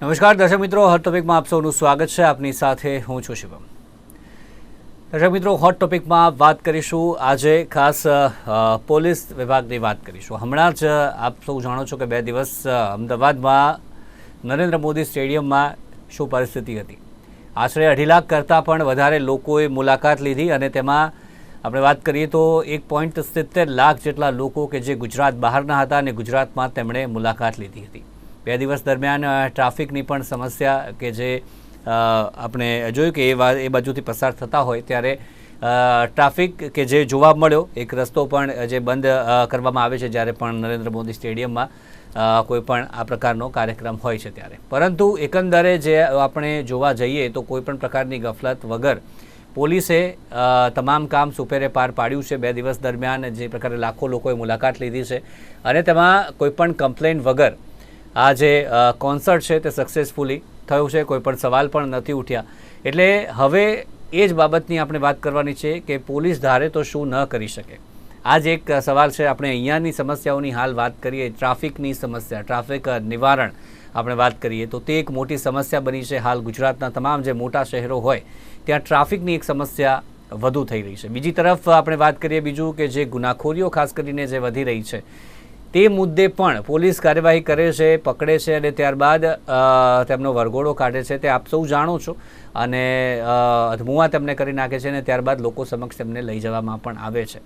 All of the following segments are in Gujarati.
નમસ્કાર, દર્શક મિત્રો. હોટ ટોપિકમાં આપ સૌનું સ્વાગત છે. આપની સાથે હું છું શિવમ દર્શક મિત્રો હોટ ટોપિકમાં વાત કરીશું. આજે ખાસ પોલીસ વિભાગની વાત કરીશું. હમણાં જ આપ સૌ જાણો છો કે બે દિવસ અમદાવાદમાં નરેન્દ્ર મોદી સ્ટેડિયમમાં શું પરિસ્થિતિ હતી? આશરે અઢી લાખ કરતાં પણ વધારે લોકોએ મુલાકાત લીધી અને તેમાં આપણે વાત કરીએ તો એક પોઈન્ટ સિત્તેર લાખ જેટલા લોકો કે જે ગુજરાત બહારના હતા અને ગુજરાતમાં તેમણે મુલાકાત લીધી હતી. બે દિવસ દરમિયાન ટ્રાફિકની પણ સમસ્યા કે જે આપણે જોયું કે એ એ બાજુથી પસાર થતા હોય ત્યારે ટ્રાફિક કે જે જોવા મળ્યો, એક રસ્તો પણ જે બંધ કરવામાં આવે છે જ્યારે પણ નરેન્દ્ર મોદી સ્ટેડિયમમાં કોઈ પણ આ પ્રકારનો કાર્યક્રમ હોય છે ત્યારે. પરંતુ એકંદરે જે આપણે જોવા જઈએ તો કોઈ પણ પ્રકારની ગફલત વગર પોલીસે તમામ કામ સુપેરે પાર પાડ્યું છે. બે દિવસ દરમિયાન જે પ્રકારે લાખો લોકોએ મુલાકાત લીધી છે અને તેમાં કોઈપણ કમ્પ્લેન વગર આ જે કોન્સર્ટ છે તે સક્સેસફુલી થયું છે, કોઈ પણ સવાલ પણ નથી ઉઠ્યા. એટલે હવે એ જ બાબતની આપણે વાત કરવાની છે કે પોલીસ ધારે તો શું ન કરી શકે. આ જ એક સવાલ છે, આપણે અહીંયાની સમસ્યાઓની હાલ વાત કરીએ, ટ્રાફિકની સમસ્યા, ટ્રાફિક નિવારણ આપણે વાત કરીએ, તો તે એક મોટી સમસ્યા બની છે હાલ ગુજરાતના તમામ જે મોટા શહેરો હોય, ત્યાં ટ્રાફિકની એક સમસ્યા વધુ થઈ રહી છે. બીજી તરફ આપણે વાત કરીએ બીજું કે જે ગુનાખોરીઓ ખાસ કરીને જે વધી રહી છે તે મુદ્દે પણ પોલીસ કાર્યવાહી કરે છે, પકડે છે અને ત્યારબાદ તેમનો વરઘોડો કાઢે છે તે આપ સૌ જાણો છો. અને અધમુઆ તેમને કરી નાખે છે અને ત્યારબાદ લોકો સમક્ષ તેમને લઈ જવામાં પણ આવે છે.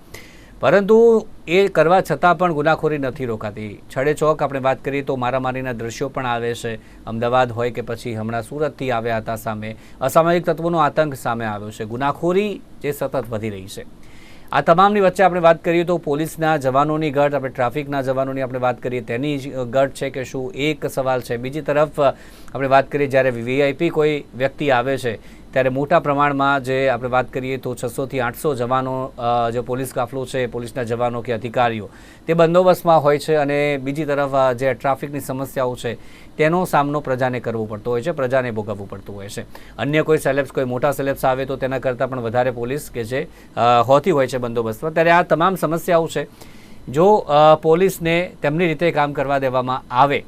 પરંતુ એ કરવા છતાં પણ ગુનાખોરી નથી રોકાતી. છડે ચોક આપણે વાત કરીએ તો મારામારીના દ્રશ્યો પણ આવે છે. અમદાવાદ હોય કે પછી હમણાં સુરતથી આવ્યા હતા સામે અસામાજિક તત્વોનો આતંક સામે આવ્યો છે. ગુનાખોરી જે સતત વધી રહી છે. આ તમામની વચ્ચે આપણે વાત કરીએ તો પોલીસના જવાનોની ઘટ, આપણે ટ્રાફિકના જવાનોની આપણે વાત કરીએ, તેની ઘટ છે કે શું? એક સવાલ છે. બીજી તરફ, આપણે વાત કરીએ જ્યારે વીઆઈપી કોઈ વ્યક્તિ આવે છે ત્યારે મોટા પ્રમાણમાં જે આપણે વાત કરીએ તો છસોથી આઠસો જવાનો જે પોલીસ કાફલો છે, પોલીસના જવાનો કે અધિકારીઓ, તે બંદોબસ્તમાં હોય છે અને બીજી તરફ જે ટ્રાફિકની સમસ્યાઓ છે, તેનો સામનો પ્રજાને કરવો પડતો હોય છે, પ્રજાને ભોગવવું પડતું હોય છે. અન્ય કોઈ સેલેબ્સ, કોઈ મોટા સેલેબ્સ આવે તો તેના કરતાં પણ વધારે પોલીસ કે જે હોતી હોય છે બંદોબસ્તમાં. ત્યારે આ તમામ સમસ્યાઓ છે. જો પોલીસને તેમની રીતે કામ કરવા દેવામાં આવે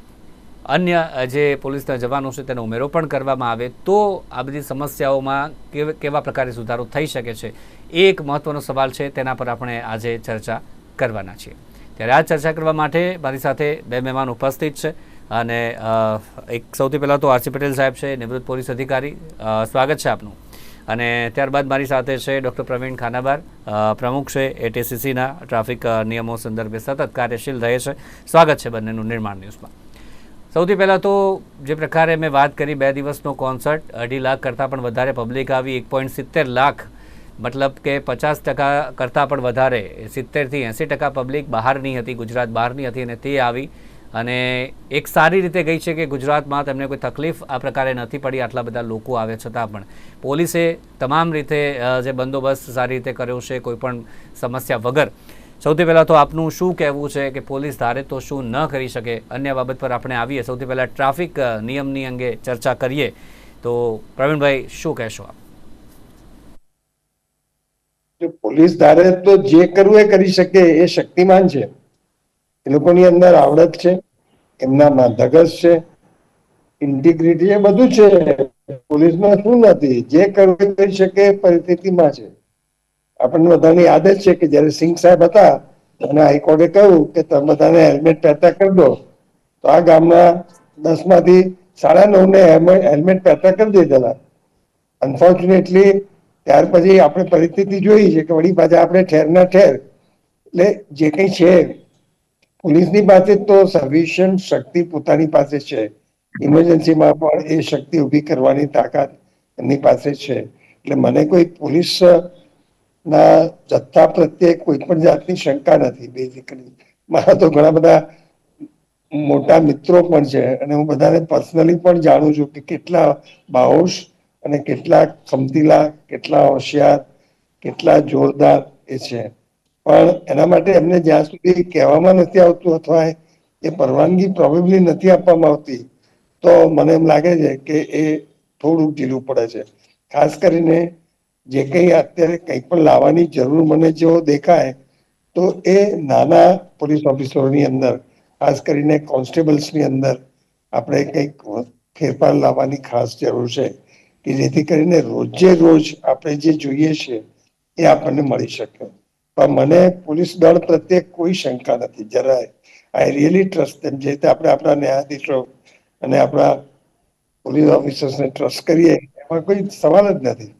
અન્ય જે પોલીસના જવાનો છે તેનો ઉમેરો પણ કરવામાં આવે, તો આ બધી સમસ્યાઓમાં કેવ- પ્રકારે સુધારો થઈ શકે છે? એ એક મહત્વનો સવાલ છે, તેના પર આપણે આજે ચર્ચા કરવાના છીએ. ત્યારે આ ચર્ચા કરવા માટે મારી સાથે બે મહેમાન ઉપસ્થિત છે અને એક સૌથી પહેલાં તો આરસી પટેલ સાહેબ છે, નિવૃત્ત પોલીસ અધિકારી. સ્વાગત છે આપનું. અને ત્યારબાદ મારી સાથે છે ડૉક્ટર પ્રવીણ ખાનાબાર પ્રમુખ છે એટીસીસીના ટ્રાફિક નિયમો સંદર્ભે સતત કાર્યશીલ રહે છે. સ્વાગત છે બંનેનું નિર્માણ ન્યૂઝમાં. સૌથી પહેલાં તો જે પ્રકારે મેં વાત કરી બે દિવસનો કોન્સર્ટ અઢી લાખ કરતાં પણ વધારે પબ્લિક આવી, એક પોઈન્ટ સિત્તેર લાખ, મતલબ કે પચાસ ટકા કરતાં પણ વધારે, સિત્તેરથી એંસી ટકા પબ્લિક બહારની હતી, ગુજરાત બહારની હતી અને તે આવી. અને એક સારી રીતે ગઈ છે કે ગુજરાતમાં તેમને કોઈ તકલીફ આ પ્રકારે નથી પડી, આટલા બધા લોકો આવે છતાં પણ. પોલીસે તમામ રીતે જે બંદોબસ્ત સારી રીતે કર્યો છે, કોઈ પણ સમસ્યા વગર. સૌથી પહેલાં તો આપનું શું કહેવું છે કે પોલીસ ધારે તો શું ન કરી શકે? અન્ય બાબત પર આપણે આવીએ. સૌથી પહેલાં ટ્રાફિક નિયમની અંગે ચર્ચા કરીએ. તો પ્રવીણભાઈ, શું કહેશો આપ? પોલીસ ધારે તો જે કરવું એ કરી શકે એ શક્તિમાન છે. એ લોકોની અંદર આવડત છે એમનામાં ધગસ છે, ઇન્ટિગ્રિટી એ બધું છે. પોલીસમાં શું નથી. જે કરવું કરી શકે પરિસ્થિતિમાં છે. આપણને બધાને યાદ જ છે કે જયારે સિંહ સાહેબ હતા, અને હાઈકોર્ટે કહ્યું કે તમે બધાને હેલ્મેટ પહેરતા કરી દો, તો આ ગામના દસમાંથી સાડા નવ ને હેલ્મેટ પહેરતા કરી દીધેલા. અનફોર્ચ્યુનેટલી ત્યાર પછી આપણે પરિસ્થિતિ જોઈ છે કે વળી પાછા આપણે ઠેરના ઠેર, એટલે જે કંઈ છે, પોલીસની પાસે તો સફિશિયન્ટ શક્તિ પોતાની પાસે છે. ઇમરજન્સીમાં પણ એ શક્તિ ઊભી કરવાની તાકાત એમની પાસે છે. એટલે મને કોઈ પોલીસ ના, જથ્થા પ્રત્યે કોઈ પણ જાતની શંકા નથી બેઝિકલી મારા તો ઘણા બધા મોટા મિત્રો પણ છે અને હું બધાને પર્સનલી પણ જાણું છું કે કેટલા બાહોશ અને કેટલા ખમતીલા, કેટલા હોશિયાર, કેટલા જોરદાર એ છે. પણ એના માટે એમને જ્યાં સુધી કહેવામાં નથી આવતું અથવા એ પરવાનગી પ્રોબેબલી નથી આપવામાં આવતી, તો મને એમ લાગે છે કે એ થોડુંક ઢીલું પડે છે. ખાસ કરીને જે કંઈ અત્યારે કંઈ પણ લાવવાની જરૂર મને જો દેખાય, તો એ નાના પોલીસ ઓફિસરોની અંદર, ખાસ કરીને કોન્સ્ટેબલ્સની અંદર, આપણે કંઈક ફેરફાર લાવવાની ખાસ જરૂર છે કે જેથી કરીને રોજે રોજ આપણે જે જોઈએ છે એ આપણને મળી શકે. પણ મને પોલીસ દળ પ્રત્યે કોઈ શંકા નથી. જરાય. આઈ રિયલી ટ્રસ્ટ તેમ જે રીતે આપણે આપણા ન્યાયાધીશો અને આપણા પોલીસ ઓફિસર્સને ટ્રસ્ટ કરીએ, એમાં કોઈ સવાલ જ નથી.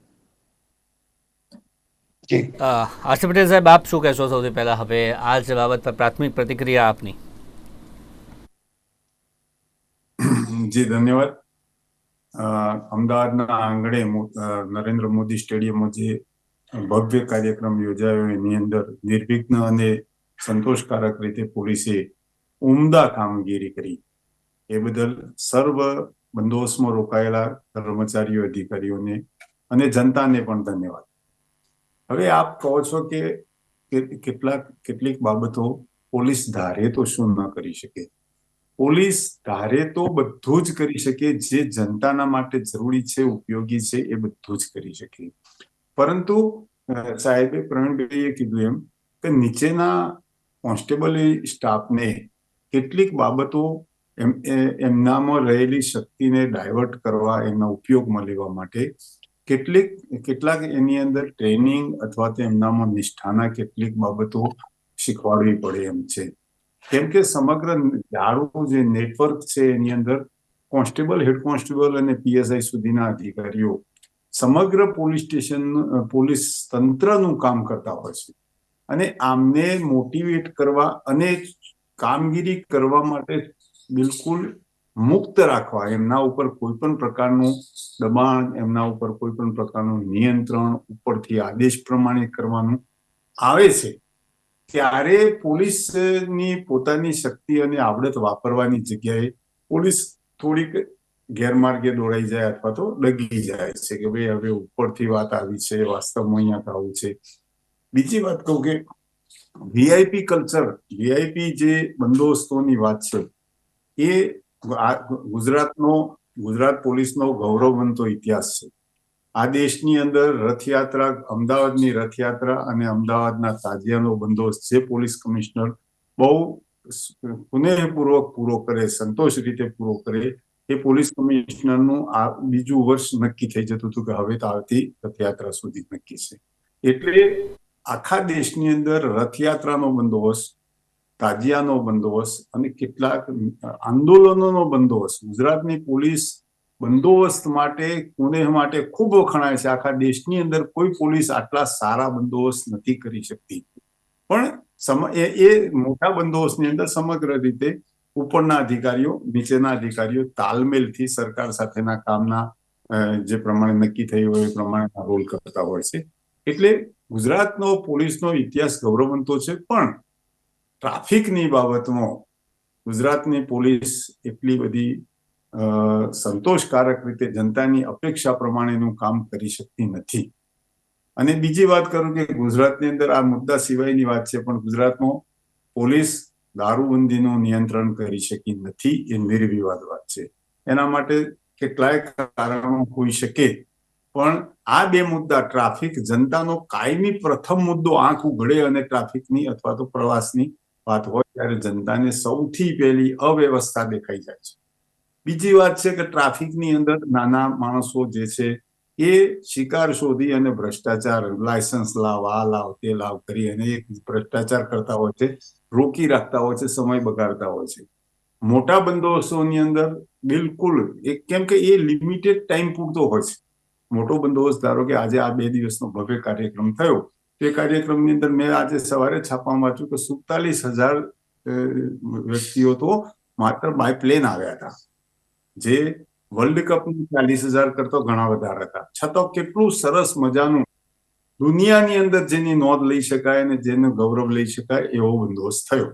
આસિફ પટેલ સાહેબ આપ શું કહેશો સૌથી પહેલા? હવે આ જ બાબત પર પ્રાથમિક પ્રતિક્રિયા આપની. જી ધન્યવાદ. અમદાવાદના આંગણે નરેન્દ્ર મોદી સ્ટેડિયમમાં જે ભવ્ય કાર્યક્રમ યોજાયો એની અંદર નિર્વિઘ્ન અને સંતોષકારક રીતે પોલીસે ઉમદા કામગીરી કરી. એ બદલ સર્વ બંદોબસ્તમાં રોકાયેલા કર્મચારીઓ અધિકારીઓને અને જનતાને પણ ધન્યવાદ. હવે આપ કહો છો કે કેટલાક, કેટલીક બાબતો પોલીસ ધારે તો શું ન કરી શકે? પોલીસ ધારે તો બધું જ કરી શકે, જે જનતાના માટે જરૂરી છે, ઉપયોગી છે, એ બધું જ કરી શકે. પરંતુ સાહેબે પ્રવીણભાઈએ કીધું એમ કે નીચેના કોન્સ્ટેબલ સ્ટાફને કેટલીક બાબતો એમ એમનામાં રહેલી શક્તિને ડાયવર્ટ કરવા, એમના ઉપયોગમાં લેવા માટે કેટલીક, કેટલાક એની અંદર ટ્રેનિંગ અથવા તો એમનામાં નિષ્ઠાના કેટલીક બાબતો શીખવાડવી પડે એમ છે. કેમ કે સમગ્ર જાળું જે નેટવર્ક છે એની અંદર કોન્સ્ટેબલ હેડ કોન્સ્ટેબલ અને પીએસઆઈ સુધીના અધિકારીઓ સમગ્ર પોલીસ સ્ટેશન, પોલીસ તંત્રનું કામ કરતા હોય છે. અને આમને મોટિવેટ કરવા અને કામગીરી કરવા માટે બિલકુલ મુક્ત રાખવા, એમના ઉપર કોઈ પણ પ્રકારનું દબાણ, એમના ઉપર કોઈ પણ પ્રકારનું નિયંત્રણ, ઉપરથી આદેશ પ્રમાણે કરવાનું આવે છે, ત્યારે પોલીસની પોતાની શક્તિ અને આવડત વાપરવાની જગ્યાએ પોલીસ થોડીક ગેરમાર્ગે દોડાઈ જાય અથવા તો ડગી જાય છે કે ભાઈ હવે ઉપરથી વાત આવી છે, વાસ્તવમાં અહીંયા આવું છે. બીજી વાત કહું કે વીઆઈપી કલ્ચર વીઆઈપી જે બંદોબસ્તોની વાત છે, એ આ ગુજરાતનો, ગુજરાત પોલીસનો ગૌરવવંતો ઇતિહાસ છે. આ દેશની અંદર રથયાત્રા, અમદાવાદની રથયાત્રા અને અમદાવાદના તાજિયાનો બંદોબસ્ત જે પોલીસ કમિશનર બહુ પુનેહપૂર્વક પૂરો કરે, સંતોષ રીતે પૂરો કરે, એ પોલીસ કમિશનરનું આ બીજું વર્ષ નક્કી થઈ જતું હતું કે હવે તો આવતી રથયાત્રા સુધી નક્કી છે. એટલે આખા દેશની અંદર રથયાત્રાનો બંદોબસ્ત તાજિયાનો બંદોબસ્ત અને કેટલાક આંદોલનોનો બંદોબસ્ત. ગુજરાતની પોલીસ બંદોબસ્ત માટે પુણે માટે ખૂબ વખણાય છે. આખા દેશની અંદર કોઈ પોલીસ આટલા સારા બંદોબસ્ત નથી કરી શકતી. પણ એ મોટા બંદોબસ્તની અંદર સમગ્ર રીતે ઉપરના અધિકારીઓ, નીચેના અધિકારીઓ તાલમેલથી સરકાર સાથેના કામના જે પ્રમાણે નક્કી થયું હોય એ પ્રમાણે રોલ કરતા હોય છે. એટલે ગુજરાતનો પોલીસનો ઇતિહાસ ગૌરવવંતો છે. પણ ટ્રાફિકની બાબતમાં ગુજરાતની પોલીસ એટલી બધી સંતોષકારક રીતે જનતાની અપેક્ષા પ્રમાણેનું કામ કરી શકતી નથી. અને બીજી વાત કરું કે ગુજરાતની અંદર આ મુદ્દા સિવાયની વાત છે, પણ ગુજરાતમાં પોલીસ દારૂબંધીનું નિયંત્રણ કરી શકી નથી એ નિર્વિવાદ વાત છે. એના માટે કેટલાય કારણો હોઈ શકે, પણ આ બે મુદ્દા, ટ્રાફિક જનતાનો કાયમી પ્રથમ મુદ્દો આંખ ઉઘડે અને ટ્રાફિકની અથવા તો પ્રવાસની વાત હોય ત્યારે જનતાને સૌથી પહેલી અવ્યવસ્થા દેખાઈ જાય છે. બીજી વાત છે કે ટ્રાફિકની અંદર નાના માણસો જે છે એ શિકાર શોધી અને ભ્રષ્ટાચાર, લાયસન્સ લાવ, આ લાવ, તે લાવ કરી અને એક ભ્રષ્ટાચાર કરતા હોય છે, રોકી રાખતા હોય છે, સમય બગાડતા હોય છે. મોટા બંદોબસ્તોની અંદર બિલકુલ એક કેમ કે એ લિમિટેડ ટાઈમ પૂરતો હોય છે. મોટો બંદોબસ્ત ધારો કે આજે આ બે દિવસનો ભવ્ય કાર્યક્રમ થયો તે કાર્યક્રમની અંદર મેં આજે સવારે છાપામાં વાંચ્યું કે સુડતાલીસ હજાર વ્યક્તિઓ તો માત્ર બાય પ્લેન આવ્યા હતા. જે વર્લ્ડ કપની ચાલીસ હજાર કરતો ઘણા વધારે હતા. છતાં કેટલું સરસ મજાનું દુનિયાની અંદર જેની નોંધ લઈ શકાય અને જેનો ગૌરવ લઈ શકાય એવો બંદોબસ્ત થયો.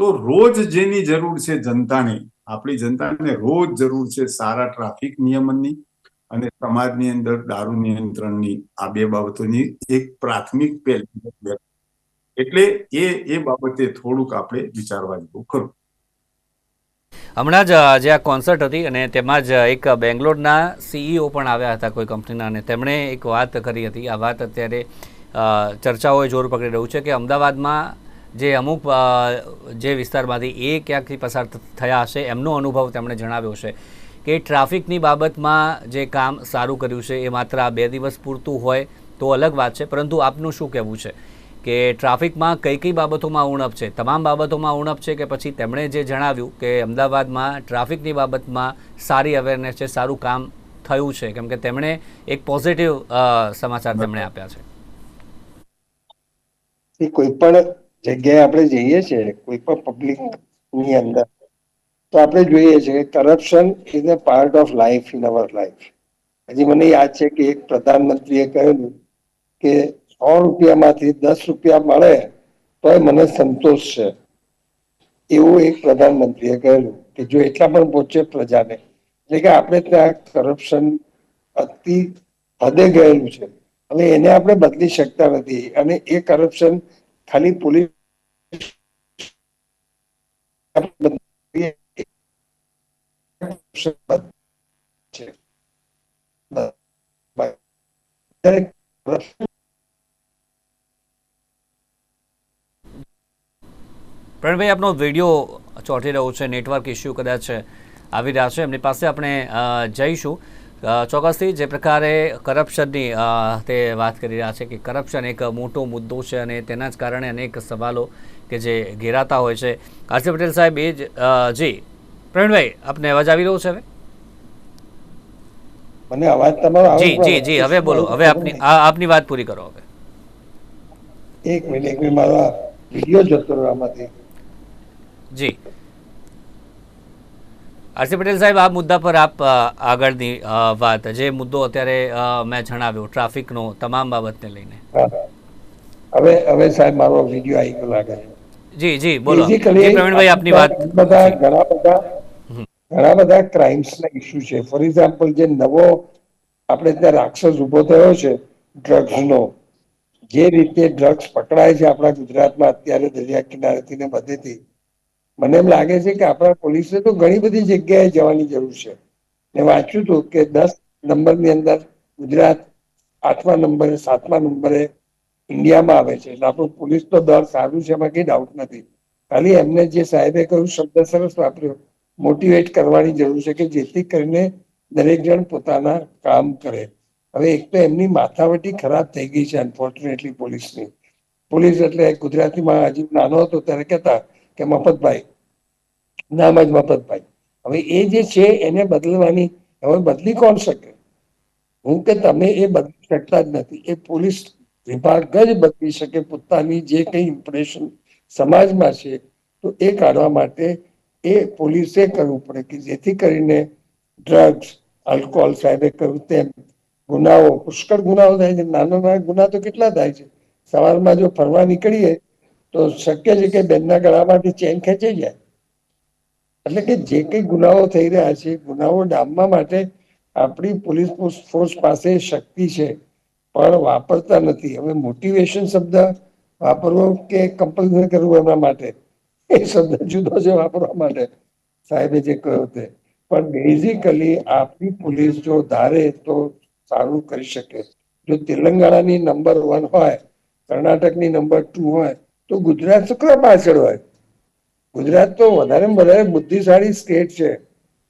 તો રોજ જેની જરૂર છે જનતાને, આપણી જનતાને રોજ જરૂર છે સારા ટ્રાફિક નિયમનની અને સમાજની અંદર દારૂ નિયંત્રણની આ બે બાબતોની એક પ્રાથમિક પહેલ એટલે એ એ બાબતે થોડુંક આપણે વિચારવા જેવું ખરું. હમણાં જ જે આ કોન્સર્ટ હતી અને તેમાં જ એક બેંગ્લોરના સીઈઓ પણ આવ્યા હતા કોઈ કંપનીના અને તેમણે એક વાત કરી હતી. આ વાત અત્યારે ચર્ચાઓએ જોર પકડી રહ્યું છે કે અમદાવાદમાં જે અમુક જે વિસ્તારમાંથી એ ક્યાંકથી પસાર થયા હશે એમનો અનુભવ તેમણે જણાવ્યો છે. કે ટ્રાફિકની બાબતમાં જે કામ સારું કર્યું છે એ માત્ર આ બે દિવસ પૂરતું હોય તો અલગ વાત છે. પરંતુ આપનું શું કહેવું છે કે ટ્રાફિકમાં કઈ કઈ બાબતોમાં ઉણપ છે? તમામ બાબતોમાં ઉણપ છે કે પછી તેમણે જે જણાવ્યું કે અમદાવાદમાં ટ્રાફિકની બાબતમાં સારી અવેરનેસ છે, સારું કામ થયું છે, કેમ કે તેમણે એક પોઝિટિવ સમાચાર તેમણે આપ્યા છે. કોઈ પણ જગ્યાએ આપણે જઈએ છીએ, કોઈ પણ પબ્લિકની અંદર તો આપણે જોઈએ કે corruption is a part of life in our life હજી મને યાદ છે કે એક પ્રધાનમંત્રીએ કહેલું કે સો રૂપિયામાંથી દસ રૂપિયા મળે તો મને સંતોષ છે. એવું એક પ્રધાનમંત્રીએ કહેલું કે જો એટલા પણ પહોંચે પ્રજાને, એટલે કે આપણે ત્યાં કરપ્શન અતિ હદે ગયેલું છે. અને એને આપણે બદલી શકતા નથી. અને એ કરપ્શન ખાલી પોલીસ દરેક આપનો વીડિયો ચોંટી રહ્યો છે નેટવર્ક ઇસ્યુ કદાચ આવી રહ્યા છે. એમની પાસે આપણે જઈશું. ચોક્કસથી જે પ્રકારે કરપ્શનની તે વાત કરી રહ્યા છે કે કરપ્શન એક મોટો મુદ્દો છે અને તેના જ કારણે અનેક સવાલો કે જે ઘેરાતા હોય છે. આરસી પટેલ સાહેબ, એ જ જી. પ્રવીણભાઈ આપને અવાજ આવી રહ્યો છે હવે? મને અવાજ તમારો આવે જી જી જી હવે બોલો હવે આપની આપની વાત પૂરી કરો હવે. એક મિનિટ એક મિનિટ મારો વિડિયો જતો રહ્યો આમાંથી. જી. આરસી પટેલ સાહેબ આ મુદ્દા પર આપ આગળની વાત જે મુદ્દો અત્યારે મેં જણાવ્યો ટ્રાફિકનો તમામ બાબતને લઈને. હવે હવે સાહેબ મારો વિડિયો આવી ગયો લાગે જી જી બોલો. પ્રવીણભાઈ આપની વાત. બધા ઘણા બધા. ઘણા બધા ક્રાઇમ્સના ઇસ્યુ છે. ફોર એક્ઝામ્પલ જે નવો આપણે ત્યાં રાક્ષસ ઊભો થયો છે ડ્રગ્સનો જે રીતે ડ્રગ્સ પકડાય છે આપણા ગુજરાતમાં અત્યારે દરિયા કિનારેથી ને બધેથી, મને એમ લાગે છે કે આપણા પોલીસે તો ઘણી બધી જગ્યાએ જવાની જરૂર છે. મેં વાંચ્યું હતું કે દસ નંબરની અંદર ગુજરાત આઠમા નંબરે, સાતમા નંબરે ઇન્ડિયામાં આવે છે. એટલે આપણું પોલીસ તો દર સારું છે, એમાં કઈ ડાઉટ નથી. ખાલી એમને જે સાહેબે કહ્યું, શબ્દ સરસ વાપર્યો. મોટિવેટ કરવાની જરૂર છે કે જેથી કરીને દરેક જણ પોતાના કામ કરે. હવે એક તો એમની માથાવટી ખરાબ થઈ ગઈ છે અનફોર્ચ્યુનેટલી પોલીસની. પોલીસ એટલે ગુજરાતીમાં હજી નાનો હતો ત્યારે કહેતા કે મફતભાઈ, નામ જ મફતભાઈ. હવે એ જે છે એને બદલવાની, હવે બદલી કોણ શકે? હું કે તમે એ બદલી શકતા જ નથી. એ પોલીસ વિભાગ જ બદલી શકે પોતાની જે કઈ ઇમ્પ્રેશન સમાજમાં છે, તો એ કાઢવા માટે એ પોલીસે કરવું પડે કે જેથી કરીને ડ્રગ્સ આલ્કોહોલ સાહેબે કહ્યું તેમ, ગુનાઓ, પુષ્કળ ગુનાઓ થાય છે, નાના નાના ગુના તો કેટલા થાય છે. સવારમાં જો ફરવા નીકળીએ, તો શક્ય છે કે બેનના ગળામાંથી ચેન ખેંચી જાય. એટલે કે જે કઈ ગુનાઓ થઈ રહ્યા છે, ગુનાઓ ડામવા માટે આપણી પોલીસ ફોર્સ પાસે શક્તિ છે, પણ વાપરતા નથી. હવે મોટિવેશન શબ્દ વાપરવો કે કમ્પલસરી કરવું એમના માટે? એ શબ્દ જુદો છે વાપરવા માટે સાહેબે જે કહ્યું તે. પણ બેઝિકલી આપની પોલીસ જો ધારે તો સારું કરી શકે. જો તેલંગાણાની નંબર વન હોય, કર્ણાટકની નંબર ટુ હોય, તો ગુજરાત શું પાછળ હોય. ગુજરાત તો વધારે વધારે બુદ્ધિશાળી સ્ટેટ છે.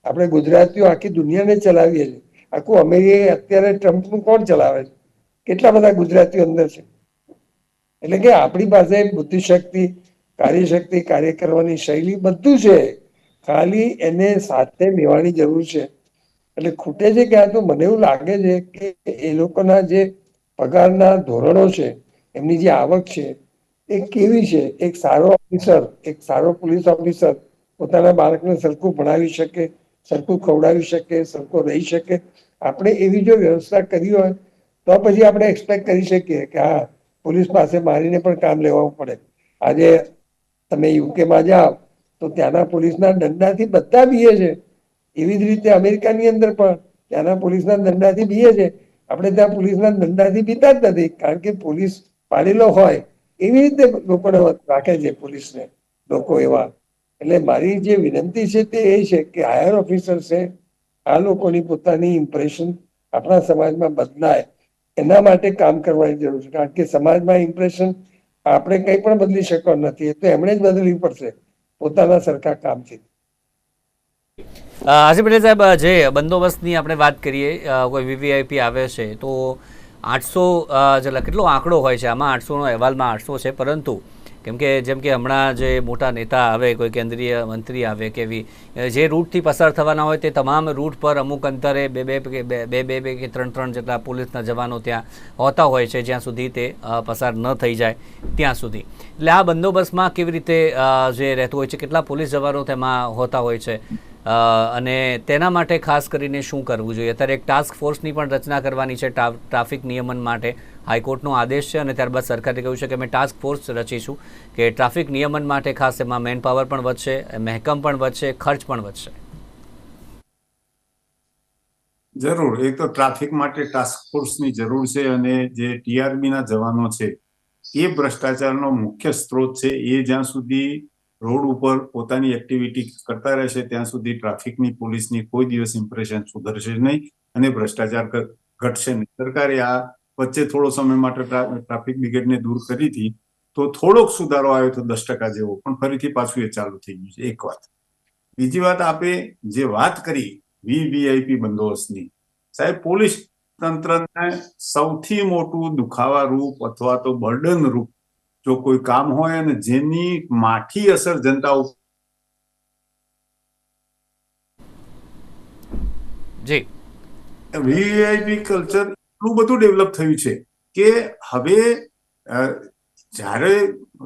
આપણે ગુજરાતીઓ આખી દુનિયાને ચલાવીએ છીએ. આખું અમેરિકા અત્યારે ટ્રમ્પનું કોણ ચલાવે છે? કેટલા બધા ગુજરાતીઓ અંદર છે? એટલે કે આપણી પાસે બુદ્ધિશક્તિ કાર્યશક્તિ, કાર્ય કરવાની શૈલી બધું છે. ખાલી એને સાથે લેવાની જરૂર છે. એટલે ખૂટે છે ક્યાં તો મને એવું લાગે છે કે એ લોકોના જે પગારના ધોરણો છે, એમની જે આવક છે, એ કેવી છે? એક સારો ઓફિસર એક સારો પોલીસ ઓફિસર પોતાના બાળકને સરખું ભણાવી શકે, સરખું ખવડાવી શકે, સરખું રહી શકે. આપણે એવી જો વ્યવસ્થા કરી હોય, તો પછી આપણે એક્સપેક્ટ કરી શકીએ કે હા પોલીસ પાસે મારીને પણ કામ લેવું પડે. આજે તમે યુકેમાં જાઓ, તો ત્યાંના પોલીસના દંડાથી બધા બીએ છે. એવી જ રીતે અમેરિકાની અંદર પણ ત્યાંના પોલીસના દંડાથી બીએ છે. આપણે ત્યાં પોલીસના દંડાથી બીતા જ નથી, કારણ કે પોલીસ પાડેલો હોય, એવી રીતે લોકોને રાખે છે પોલીસને, લોકો એવા. એટલે મારી જે વિનંતી છે તે એ છે કે હાયર ઓફિસર છે આ લોકોની પોતાની ઇમ્પ્રેશન આપણા સમાજમાં બદલાય. એના માટે કામ કરવાની જરૂર છે, કારણ કે સમાજમાં ઇમ્પ્રેશન આપણે કંઈ પણ બદલી શકવાનું નથી તો એમણે જ બદલવી પડશે. પોતાના સરખા કામથી. આજે પટેલ સાહેબ જે બંદોબસ્તની આપણે વાત કરીએ કોઈ વીવીઆઈપી આવે છે, તો આઠસો જે કેટલો આંકડો હોય છે, આમાં આઠસોનો અહેવાલમાં આઠસો છે, પરંતુ કેમ કે જેમ કે હમણાં જે મોટા નેતા આવે, કોઈ કેન્દ્રીય મંત્રી આવે કે એવી જે રૂટથી પસાર થવાના હોય તે તમામ રૂટ પર અમુક અંતરે બે બે કે બે બે બે કે ત્રણ ત્રણ જેટલા પોલીસના જવાનો ત્યાં હોતા હોય છે, જ્યાં સુધી તે પસાર ન થઈ જાય ત્યાં સુધી. એટલે આ બંદોબસ્તમાં કેવી રીતે જે રહેતું હોય છે, કેટલા પોલીસ જવાનો તેમાં હોતા હોય છે? અને તેના માટે ખાસ કરીને શું કરવું જોઈએ? અત્યારે એક ટાસ્ક ફોર્સની પણ રચના કરવાની છે ટ્રાફિક નિયમન માટે. હાઈકોર્ટનો આદેશ છે અને ત્યારબાદ સરકારે કહ્યું છે કે અમે ટાસ્ક ફોર્સ રચીશું કે ટ્રાફિક નિયમન માટે ખાસ એમાં મેન પાવર પણ વધશે, મહેકમ પણ વધશે, ખર્ચ પણ વધશે. જરૂર. એક તો ટ્રાફિક માટે ટાસ્ક ફોર્સની જરૂર છે અને જે ટીઆરબીના જવાનો છે, એ ભ્રષ્ટાચારનો મુખ્ય સ્ત્રોત છે, એ જ્યાં સુધી રોડ ઉપર પોતાની એક્ટિવિટી કરતા રહેશે, ત્યાં સુધી ટ્રાફિકની, પોલીસની કોઈ દિવસ ઇમ્પ્રેશન સુધરશે નહીં અને ભ્રષ્ટાચાર ઘટશે નહીં. સરકારે આ વચ્ચે થોડો સમય માટે ટ્રાફિક બ્રિગેડને દૂર કરી હતી, તો થોડોક સુધારો આવ્યો તો દસ ટકા જેવો, પણ ફરીથી પાછું એ ચાલુ થઈ ગયું છે. એક વાત. બીજી વાત આપે જે વાત કરી વીવીઆઈપી બંદોબસ્તની. સાહેબ, પોલીસ તંત્રને સૌથી મોટું દુખાવા રૂપ અથવા તો બર્ડન રૂપ જો કોઈ કામ હોય અને જેની માઠી અસર જનતા ઉપર જી. વીઆઈપી કલ્ચર એટલું બધું ડેવલપ થયું છે કે હવે જ્યારે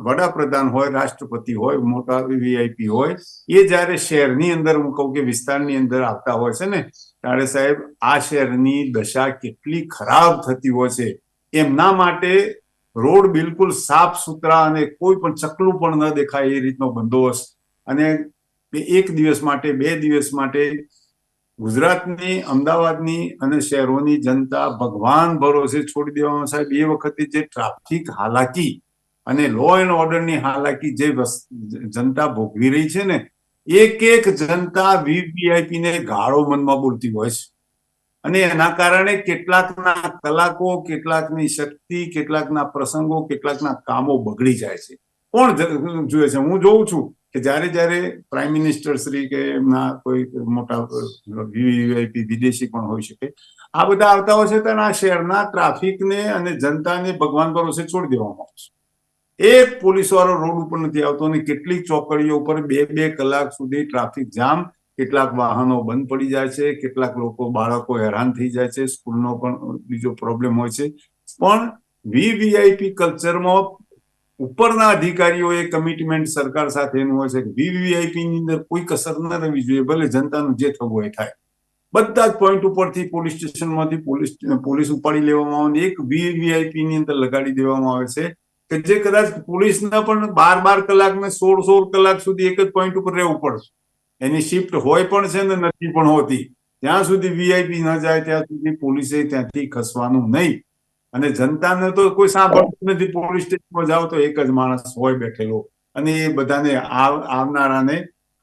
વડાપ્રધાન હોય રાષ્ટ્રપતિ હોય મોટા વીઆઈપી હોય એ જ્યારે શહેરની અંદર હું કહું કે વિસ્તારની અંદર આવતા હોય છે ને ત્યારે સાહેબ આ શહેરની દશા કેટલી ખરાબ થતી હોય છે. એમના માટે રોડ બિલકુલ સાફ સુથરા અને કોઈ પણ ચકલું પણ ન દેખાય એ રીતનો બંદોબસ્ત. અને એક દિવસ માટે, બે દિવસ માટે ગુજરાતની, અમદાવાદની અને શહેરોની જનતા ભગવાન ભરોસે છોડી દેવામાં સાહેબ, એ વખતે જે ટ્રાફિક હાલાકી અને લો એન્ડ ઓર્ડરની હાલાકી જે જનતા ભોગવી રહી છે ને એક એક જનતા વીવીઆઈપી ને ગાળો મનમાં બોલતી હોય છે. અને એના કારણે કેટલાકના કલાકો, કેટલાકની શક્તિ, કેટલાકના પ્રસંગો, કેટલાકના કામો બગડી જાય છે. કોણ જુએ છે. હું જોઉં છું કે જ્યારે જ્યારે પ્રાઇમ મિનિસ્ટર શ્રી કે એમના કોઈ મોટા વીવીઆઈપી વિદેશી પણ હોઈ શકે, આ બધા આવતા હોય છે, ત્યારે આ શહેરના ટ્રાફિકને અને જનતાને ભગવાન ભરોસે છોડી દેવામાં આવે છે. એક પોલીસ વાળો રોડ ઉપર નથી આવતો અને કેટલીક ચોકડીઓ ઉપર બે બે કલાક સુધી ટ્રાફિક જામ કેટલાક વાહનો બંધ પડી જાય છે, કેટલાક લોકો, બાળકો હેરાન થઈ જાય છે, સ્કૂલનો પણ બીજો પ્રોબ્લેમ હોય છે. પણ વીવીઆઈપી કલ્ચરમાં ઉપરના અધિકારીઓએ કમિટમેન્ટ સરકાર સાથેનું હોય છે કે વીવીઆઈપી ની અંદર કોઈ કસર ન રહેવી જોઈએ, ભલે જનતાનું જે થવું હોય થાય. બધા જ પોઈન્ટ ઉપરથી પોલીસ સ્ટેશનમાંથી પોલીસ પોલીસ ઉપાડી લેવામાં આવે એક વીવીઆઈપી ની અંદર લગાડી દેવામાં આવે છે કે જે કદાચ પોલીસના પણ બાર બાર કલાક ને સોળ સોળ કલાક સુધી એક જ પોઈન્ટ ઉપર રહેવું પડશે. એની શિફ્ટ હોય પણ છે ને, નથી પણ હોતી. જ્યાં સુધી વીઆઈપી ન જાય, ત્યાં સુધી પોલીસે ત્યાંથી ખસવાનું નહીં. અને જનતાને તો કોઈ સાંભળતું નથી. પોલીસ સ્ટેશનમાં જાઓ તો એક જ માણસ હોય બેઠેલો. અને એ બધાને આવનારાને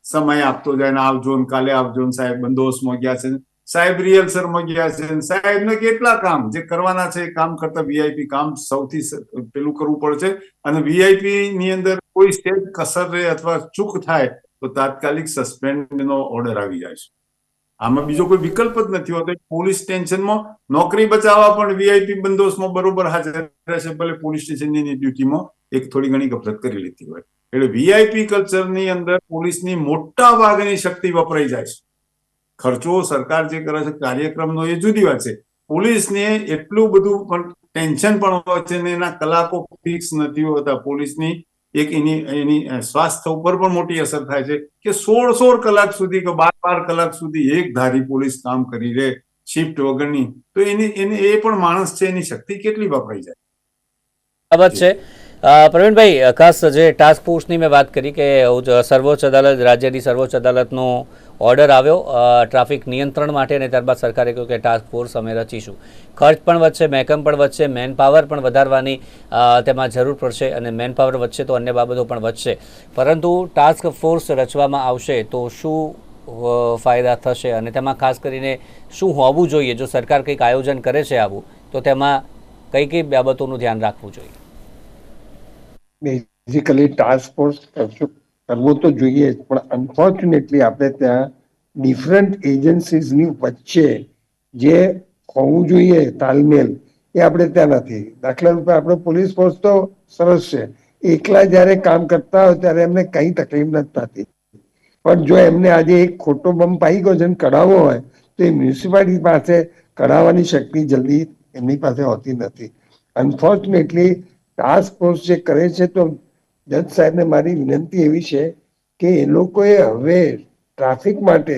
સમય આપતો જાય ને, આવજો ને, કાલે આવજો ને, સાહેબ બંદોબસ્તમાં ગયા છે સાહેબ રિયલસરમાં ગયા છે સાહેબને કેટલા કામ? જે કરવાના છે એ કામ કરતા વીઆઈપી કામ સૌથી પેલું કરવું પડશે. અને વીઆઈપી ની અંદર કોઈ સ્ટેજ કસર રહે અથવા ચૂક થાય તો તાત્કાલિક સસ્પેન્ડનો ઓર્ડર આવી જાય છે. આમાં બીજો કોઈ વિકલ્પ જ નથી હોતો. પોલીસ ટેન્શનમાં નોકરી બચાવવા પણ વીઆઈપી બંદોબસ્તમાં બરોબર હાજર રહેશે ભલે પોલીસ સ્ટેશનની ડ્યુટીમાં એક થોડી ઘણી ગફલત કરી લીધી હોય. એટલે વીઆઈપી કલ્ચરની અંદર પોલીસની મોટા ભાગની શક્તિ વપરાઈ જાય છે. ખર્ચો સરકાર જે કરે છે, કાર્યક્રમનો એ જુદી વાત છે. પોલીસને એટલું બધું પણ ટેન્શન પણ હોય છે ને એના કલાકો ફિક્સ નથી હોતા. પોલીસની એક એની એની સ્વાસ્થ્ય ઉપર પણ મોટી અસર થાય છે કે સોળ સોળ કલાક સુધી કે બાર બાર કલાક સુધી એક ધારી પોલીસ કામ કરી રહે શિફ્ટ વગરની, તો એની એની, એ પણ માણસ છે, એની શક્તિ કેટલી વપરાઈ જાય? બરાબર છે. પ્રવીણભાઈ ખાસ જે ટાસ્ક ફોર્સની મેં વાત કરી કે સર્વોચ્ચ અદાલત, રાજ્યની સર્વોચ્ચ અદાલતનો ઓર્ડર આવ્યો ટ્રાફિક નિયંત્રણ માટે અને ત્યારબાદ સરકારે કહ્યું કે ટાસ્ક ફોર્સ અમે રચીશું. ખર્ચ પણ વધશે, મહેકમ પણ વધશે મેન પાવર પણ વધારવાની તેમાં જરૂર પડશે અને મેન પાવર વધશે તો અન્ય બાબતો પણ વધશે. પરંતુ ટાસ્ક ફોર્સ રચવામાં આવશે તો શું ફાયદા થશે અને તેમાં ખાસ કરીને શું હોવું જોઈએ? જો સરકાર કંઈક આયોજન કરે છે આવું, તો તેમાં કઈ કઈ બાબતોનું ધ્યાન રાખવું જોઈએ? બેઝિકલી ટાસ્ક ફોર્સ કરવું તો જોઈએ જ, પણ અનફોર્ચ્યુનેટલી આપણે ત્યાં ડિફરન્ટ એજન્સીઝની વચ્ચે જે હોવું જોઈએ તાલમેલ, એ આપણે ત્યાં નથી. દાખલા રૂપે આપણે પોલીસ ફોર્સ તો સરસ છે. એકલા જ્યારે કામ કરતા હોય ત્યારે એમને કઈ તકલીફ નથી થતી. પણ જો એમને આજે એક ખોટો બંપ આવી ગયો છે કઢાવવો હોય, તો એ મ્યુનિસિપાલિટી પાસે કઢાવવાની શક્તિ જલ્દી એમની પાસે હોતી નથી. અનફોર્ચ્યુનેટલી ટાસ્ક ફોર્સ જે કરે છે તો જજ સાહેબને મારી વિનંતી એવી છે કે એ લોકોએ હવે ટ્રાફિક માટે,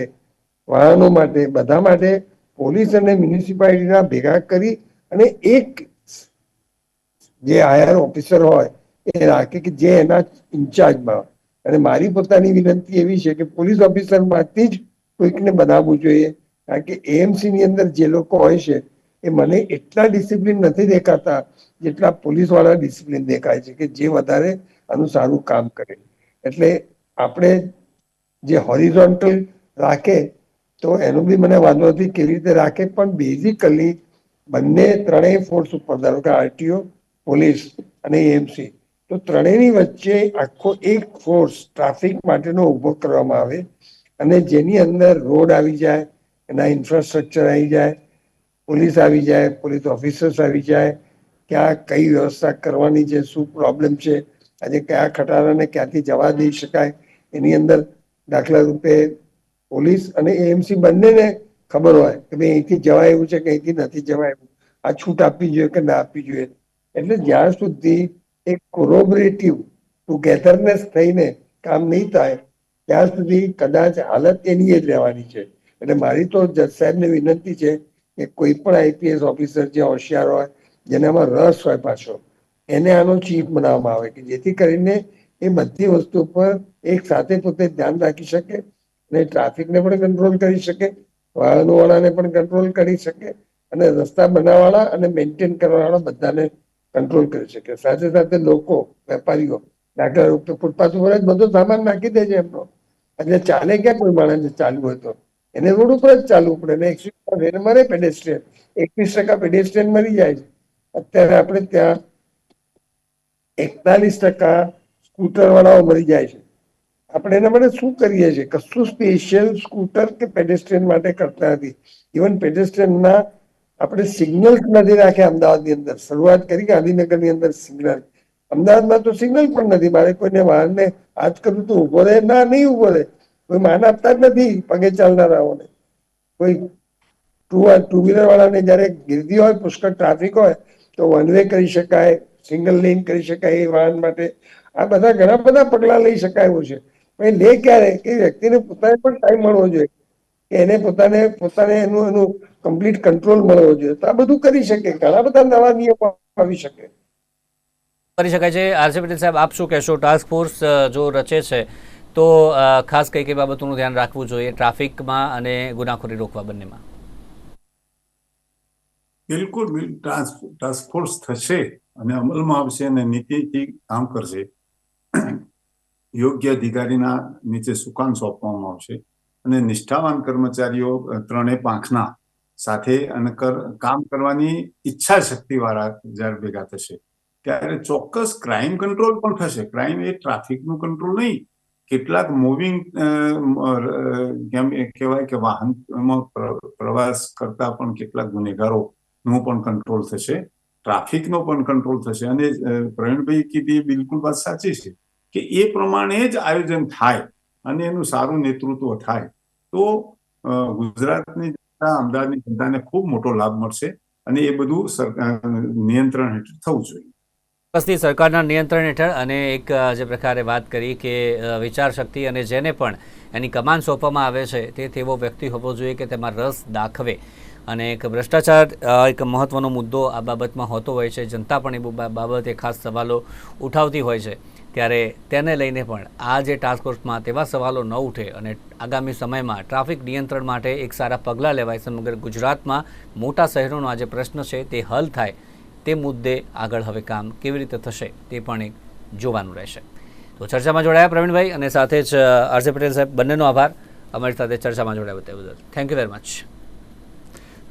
વાહનો માટે, બધા માટે પોલીસ અને મ્યુનિસિપાલિટીના ભેગા કરી અને એક જે આયર ઓફિસર હોય એ રાખે કે જે એના ઇન્ચાર્જમાં અને મારી પોતાની વિનંતી એવી છે કે પોલીસ ઓફિસરમાંથી જ કોઈકને બનાવવું જોઈએ. કારણ કે એએમસી ની અંદર જે લોકો હોય છે, એ મને એટલા ડિસિપ્લિન નથી દેખાતા જેટલા પોલીસવાળા ડિસિપ્લિન દેખાય છે કે જે વધારે આનું સારું કામ કરે. એટલે આપણે જે હોરિઝોન્ટલ રાખે, તો એનો બી મને વાંધો નથી કેવી રીતે રાખે, પણ બેઝિકલી બંને ત્રણેય ફોર્સ ઉપર, ધારો કે આરટીઓ, પોલીસ અને એએમસી, તો ત્રણેયની વચ્ચે આખો એક ફોર્સ ટ્રાફિક માટેનો ઊભો કરવામાં આવે અને જેની અંદર રોડ આવી જાય, એના ઇન્ફ્રાસ્ટ્રક્ચર આવી જાય, પોલીસ આવી જાય, પોલીસ ઓફિસર્સ આવી જાય, ક્યાં કઈ વ્યવસ્થા કરવાની છે, શું પ્રોબ્લેમ છે આજે કયા ખટારાને ક્યાંથી જવા દઈ શકાય? એની અંદર દાખલા રૂપે પોલીસ અને એએમસી બંનેને ખબર હોય કે ભાઈ અહીંથી જવાય એવું છે કે અહીંથી નથી જવાય એવું. આ છૂટ આપવી જોઈએ કે ના આપવી જોઈએ? એટલે જ્યાં સુધી એક કોરોબરેટિવ ટુગેધરનેસ થઈને કામ નહીં થાય, ત્યાં સુધી કદાચ હાલત એની જ રહેવાની છે. એટલે મારી તો જજ સાહેબને વિનંતી છે કે કોઈ પણ આઈપીએસ ઓફિસર જે હોશિયાર હોય, જેનામાં રસ હોય પાછો એને આનો ચીફ બનાવવામાં આવે કે જેથી કરીને એ બધી વસ્તુ પર એક સાથે પોતે ધ્યાન રાખી શકે અને ટ્રાફિકને પણ કંટ્રોલ કરી શકે, વાહનોવાળાને પણ કંટ્રોલ કરી શકે અને રસ્તા બનાવવાળા અને મેન્ટેન કરવાવાળા બધાને કંટ્રોલ કરી શકે. સાથે સાથે લોકો, વેપારીઓ દાખલા રૂપે ફૂટપાથ ઉપર જ બધો સામાન નાખી દે છે એમનો. એટલે ચાલે ક્યાં કોઈ માણસને ચાલુ હોય તો? એને રોડ ઉપર જ ચાલવું પડે અને એકવીસ ટકા મરે પેડેસ્ટ્રિયન એકવીસ ટકા પેડેસ્ટ્રિયન મરી જાય છે. અત્યારે આપણે ત્યાં એકતાલીસ ટકા સ્કૂટર વાળાઓ મરી જાય છે. આપણે એના માટે શું કરીએ છીએ? કશું સ્પેશિયલ સ્કૂટર કે પેડેસ્ટ્રિયન માટે કરતા નથી. ઇવન પેડેસ્ટ્રિયનના આપણે સિગ્નલ નથી રાખ્યા અમદાવાદની અંદર. શરૂઆત કરી ગાંધીનગરની અંદર સિગ્નલ અમદાવાદમાં તો સિગ્નલ પણ નથી. મારે કોઈને વાહનને આજ કરું તો ઊભો રહે. ના, નહીં ઊભો રહે. કોઈ માન આપતા જ નથી પગે ચાલનારાઓને. કોઈ ટુ ટુ વ્હીલર વાળાને જ્યારે ગીર્દી હોય, પુષ્કળ ટ્રાફિક હોય, તો વન વે કરી શકાય. સિંગલ લેન કરી શકાય એ વાહન માટે. આ બધા ઘણા બધા પગલા લઈ શકાય એવું છે. પણ લે ક્યારે? કે વ્યક્તિને પોતાને પણ ટાઈમ મળવો જોઈએ. કે એને પોતાને પોતાને એનું એનું કમ્પ્લીટ કંટ્રોલ મળવો જોઈએ. તો આ બધું કરી શકે. ઘણા બધા નવા નિયમો આવી શકે. કરી શકાય છે. આરસી પટેલ સાહેબ આપ શું કહેશો? ટાસ્ક ફોર્સ જો રચે છે તો ખાસ કઈ કઈ બાબતોનું ધ્યાન રાખવું જોઈએ? ટ્રાફિકમાં અને ગુનાખોરી રોકવા બંનેમાં? બિલકુલ બિલ- ટાસ્ક ટાસ્ક ફોર્સ થશે. અને અમલમાં આવશે અને નીતિથી કામ કરશે. યોગ્ય અધિકારીના નીચે સુકાન સોંપવામાં આવશે. અને નિષ્ઠાવાન કર્મચારીઓ ત્રણે પાંખના સાથે અને કર- કામ કરવાની ઈચ્છા શક્તિ વાળા જ્યારે ભેગા થશે, ત્યારે ચોક્કસ ક્રાઇમ કંટ્રોલ પણ થશે. ક્રાઇમ એ ટ્રાફિકનું કંટ્રોલ નહીં. કેટલાક મૂવિંગ કહેવાય કે વાહનમાં પ્ર- પ્રવાસ કરતા પણ કેટલાક ગુનેગારોનું પણ કંટ્રોલ થશે. ટ્રાફિકનો પણ કંટ્રોલ થશે. અને પ્રવીણભાઈ કીધી એ બિલકુલ વાત સાચી છે કે એ પ્રમાણે જ આયોજન થાય અને એનું સારું નેતૃત્વ થાય. તો ગુજરાતની જનતા અમદાવાદની જનતાને ખૂબ મોટો લાભ મળશે અને એ બધું સરકાર નિયંત્રણ હેઠળ થવું જોઈએ. વસ્તી સરકારના નિયંત્રણ હેઠળ અને એક જે પ્રકારે વાત કરી કે વિચાર શક્તિ અને જેને પણ એની કમાન સોંપવામાં આવે છે તે તેવો વ્યક્તિ હોવો જોઈએ કે તેમાં રસ દાખવે. અને એક ભ્રષ્ટાચાર એક મહત્વનો મુદ્દો આ બાબતમાં હોતો હોય છે. જનતા પણ એ બાબતે ખાસ સવાલો ઉઠાવતી હોય છે. ત્યારે તેને લઈને પણ આ જે ટાસ્ક ફોર્સમાં તેવા સવાલો ન ઉઠે અને આગામી સમયમાં ટ્રાફિક નિયંત્રણ માટે એક સારા પગલાં લેવાય સમગ્ર ગુજરાતમાં મોટા શહેરોનો આ જે પ્રશ્ન છે, તે હલ થાય તે મુદ્દે આગળ હવે કામ કેવી રીતે થશે તે પણ એક જોવાનું રહેશે. તો ચર્ચામાં જોડાયા પ્રવીણભાઈ અને સાથે જ આરસી પટેલ સાહેબ, બંનેનો આભાર. અમારી સાથે ચર્ચામાં જોડાયા બદલ. Thank you very much